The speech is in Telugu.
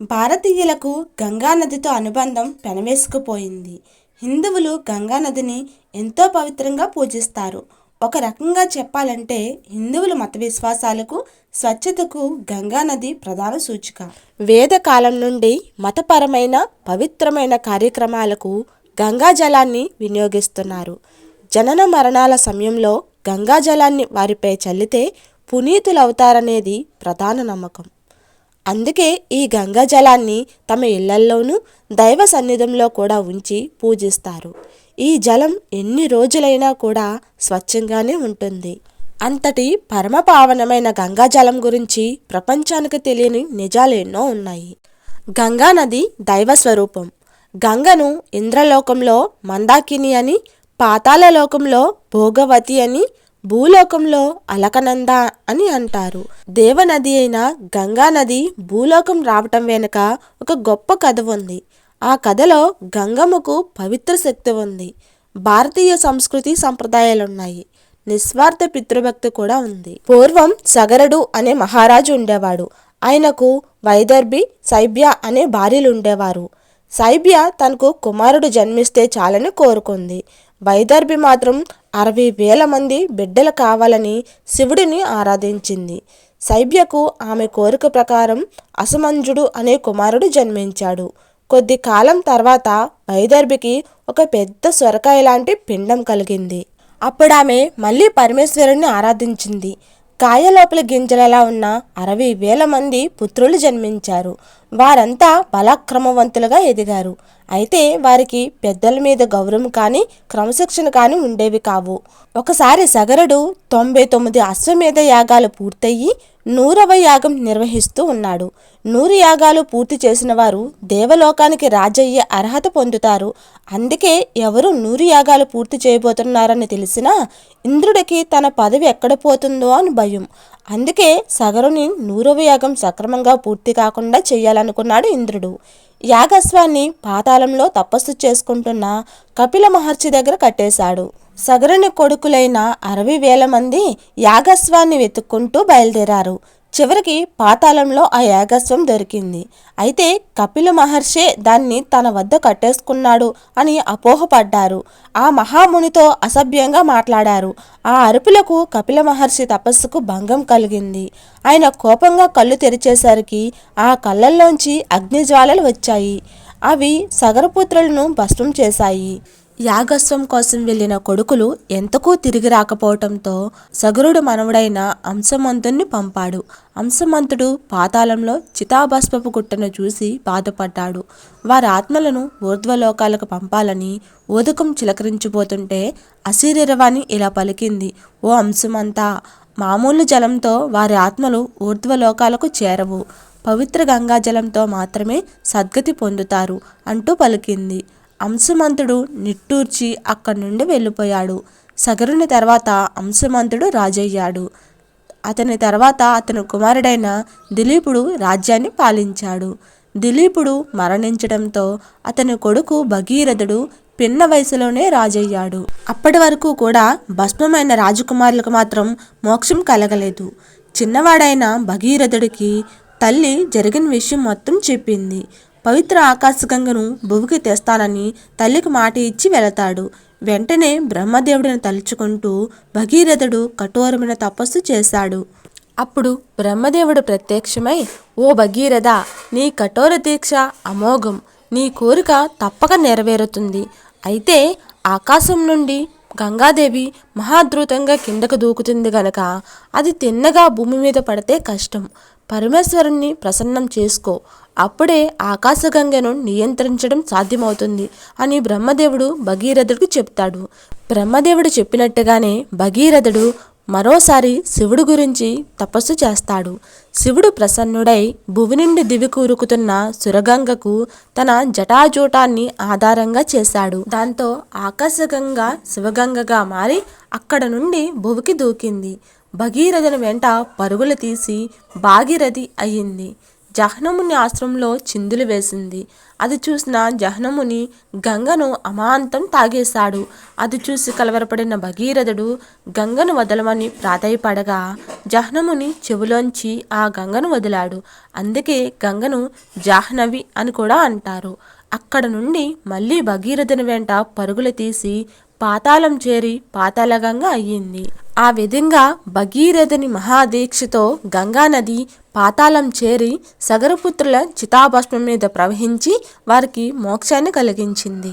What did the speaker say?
భారతీయులకు గంగానదితో అనుబంధం పెనవేసుకుపోయింది. హిందువులు గంగానదిని ఎంతో పవిత్రంగా పూజిస్తారు. ఒక రకంగా చెప్పాలంటే హిందువుల మత విశ్వాసాలకు స్వచ్ఛతకు గంగానది ప్రధాన సూచిక. వేదకాలం నుండి మతపరమైన పవిత్రమైన కార్యక్రమాలకు గంగా జలాన్ని వినియోగిస్తున్నారు. జనన మరణాల సమయంలో గంగా జలాన్ని వారిపై చల్లితే పునీతులవుతారనేది ప్రధాన నమ్మకం. అందుకే ఈ గంగా జలాన్ని తమ ఇళ్ళల్లోనూ దైవ సన్నిధంలో కూడా ఉంచి పూజిస్తారు. ఈ జలం ఎన్ని రోజులైనా కూడా స్వచ్ఛంగానే ఉంటుంది. అంతటి పరమపావనమైన గంగా జలం గురించి ప్రపంచానికి తెలియని నిజాలు ఎన్నో ఉన్నాయి. గంగా నది దైవ స్వరూపం. గంగను ఇంద్రలోకంలో మందాకిని అని పాతాళలోకంలో భోగవతి అని భూలోకంలో అలకనంద అని అంటారు. దేవనది అయిన గంగా నది భూలోకం రావటం వెనుక ఒక గొప్ప కథ ఉంది. ఆ కథలో గంగమ్మకు పవిత్ర శక్తి ఉంది. భారతీయ సంస్కృతి సంప్రదాయాలున్నాయి. నిస్వార్థ పితృభక్తి కూడా ఉంది. పూర్వం సగరుడు అనే మహారాజు ఉండేవాడు. ఆయనకు వైదర్భి సైబ్య అనే భార్యలు ఉండేవారు. సైబ్య తనకు కుమారుడు జన్మిస్తే చాలని కోరుకుంది. వైదర్భి మాత్రం అరవై వేల మంది బిడ్డలు కావాలని శివుడిని ఆరాధించింది. సైబ్యకు ఆమె కోరిక ప్రకారం అసమంజుడు అనే కుమారుడు జన్మించాడు. కొద్ది కాలం తర్వాత వైదర్భికి ఒక పెద్ద సొరకాయ లాంటి పిండం కలిగింది. అప్పుడు ఆమె మళ్ళీ పరమేశ్వరుణ్ణి ఆరాధించింది. కాయ లోపల గింజలలా ఉన్న అరవై వేల మంది పుత్రులు జన్మించారు. వారంతా బలాక్రమవంతులుగా ఎదిగారు. అయితే వారికి పెద్దల మీద గౌరవం కానీ క్రమశిక్షణ కానీ ఉండేవి కావు. ఒకసారి సగరుడు తొంభై తొమ్మిది అశ్వమేధ యాగాలు పూర్తయి నూరవ యాగం నిర్వహిస్తూ ఉన్నాడు. నూరు యాగాలు పూర్తి చేసిన వారు దేవలోకానికి రాజయ్యే అర్హత పొందుతారు. అందుకే ఎవరు నూరు యాగాలు పూర్తి చేయబోతున్నారని తెలిసినా ఇంద్రుడికి తన పదవి ఎక్కడ పోతుందో అని భయం. అందుకే సగరుని నూరవ యాగం సక్రమంగా పూర్తి కాకుండా చేయాలనుకున్నాడు ఇంద్రుడు. యాగస్వాన్ని పాతాళంలో తపస్సు చేసుకుంటున్న కపిల మహర్షి దగ్గర కట్టేశాడు. సగరుని కొడుకులైన అరవై వేల మంది యాగస్వాన్ని వెతుక్కుంటూ బయలుదేరారు. చివరికి పాతాళంలో ఆ యాగస్వం దొరికింది. అయితే కపిల మహర్షే దాన్ని తన వద్ద కట్టేసుకున్నాడు అని అపోహపడ్డారు. ఆ మహామునితో అసభ్యంగా మాట్లాడారు. ఆ అరుపులకు కపిల మహర్షి తపస్సుకు భంగం కలిగింది. ఆయన కోపంగా కళ్ళు తెరిచేసరికి ఆ కళ్ళల్లోంచి అగ్నిజ్వాలలు వచ్చాయి. అవి సగరపుత్రులను భస్మం చేశాయి. యాగస్వం కోసం వెళ్ళిన కొడుకులు ఎంతకూ తిరిగి రాకపోవటంతో సగరుడు మనవుడైన అంశమంతుణ్ణి పంపాడు. అంశమంతుడు పాతాళంలో చితాభస్మపు గుట్టను చూసి బాధపడ్డాడు. వారి ఆత్మలను ఊర్ధ్వలోకాలకు పంపాలని ఓదకం చిలకరించిపోతుంటే అశీరవాణి ఇలా పలికింది ఓ అంశమంతా మామూలు జలంతో వారి ఆత్మలు ఊర్ధ్వలోకాలకు చేరవు. పవిత్ర గంగాజలంతో మాత్రమే సద్గతి పొందుతారు అంటూ పలికింది. అంశమంతుడు నిట్టూర్చి అక్కడి నుండి వెళ్ళిపోయాడు. సగరుని తర్వాత అంశమంతుడు రాజయ్యాడు. అతని తర్వాత అతని కుమారుడైన దిలీపుడు రాజ్యాన్ని పాలించాడు. దిలీపుడు మరణించడంతో అతని కొడుకు భగీరథుడు పిన్న వయసులోనే రాజయ్యాడు. అప్పటి వరకు కూడా భస్మమైన రాజకుమారులకు మాత్రం మోక్షం కలగలేదు. చిన్నవాడైన భగీరథుడికి తల్లి జరిగిన విషయం మొత్తం చెప్పింది. పవిత్ర ఆకాశగంగను భువికి తెస్తానని తల్లికి మాట ఇచ్చి వెళతాడు. వెంటనే బ్రహ్మదేవుడిని తలుచుకుంటూ భగీరథుడు కఠోరమైన తపస్సు చేశాడు. అప్పుడు బ్రహ్మదేవుడు ప్రత్యక్షమై ఓ భగీరథ నీ కఠోర దీక్ష అమోఘం. నీ కోరిక తప్పక నెరవేరుతుంది. అయితే ఆకాశం నుండి గంగాదేవి మహాద్రుతంగా కిందకు దూకుతుంది గనక అది తిన్నగా భూమి మీద పడితే కష్టం. పరమేశ్వరుణ్ణి ప్రసన్నం చేసుకో. అప్పుడే ఆకాశగంగను నియంత్రించడం సాధ్యమవుతుంది అని బ్రహ్మదేవుడు భగీరథుడికి చెప్తాడు. బ్రహ్మదేవుడు చెప్పినట్టుగానే భగీరథుడు మరోసారి శివుడు గురించి తపస్సు చేస్తాడు. శివుడు ప్రసన్నుడై భువి నుండి దివికూరుకుతున్న సురగంగకు తన జటాజూటాన్ని ఆధారంగా చేశాడు. దాంతో ఆకాశగంగ శివగంగగా మారి అక్కడ నుండి భువికి దూకింది. భగీరథుని వెంట పరుగులు తీసి భాగీరథి అయింది. జహ్నముని ఆశ్రమంలో చిందులు వేసింది. అది చూసిన జహ్నముని గంగను అమాంతం తాగేశాడు. అది చూసి కలవరపడిన భగీరథుడు గంగను వదలమని ప్రాధాయపడగా జహ్నముని చెవిలోంచి ఆ గంగను వదిలాడు. అందుకే గంగను జాహ్నవి అని కూడా అంటారు. అక్కడ నుండి మళ్ళీ భగీరథుని వెంట పరుగులు తీసి పాతాళం చేరి పాతాళగంగా అయ్యింది. ఆ విధంగా భగీరథుని మహాదీక్షతో గంగానది పాతాళం చేరి సగరపుత్రుల చితాభస్మం మీద ప్రవహించి వారికి మోక్షాన్ని కలిగించింది.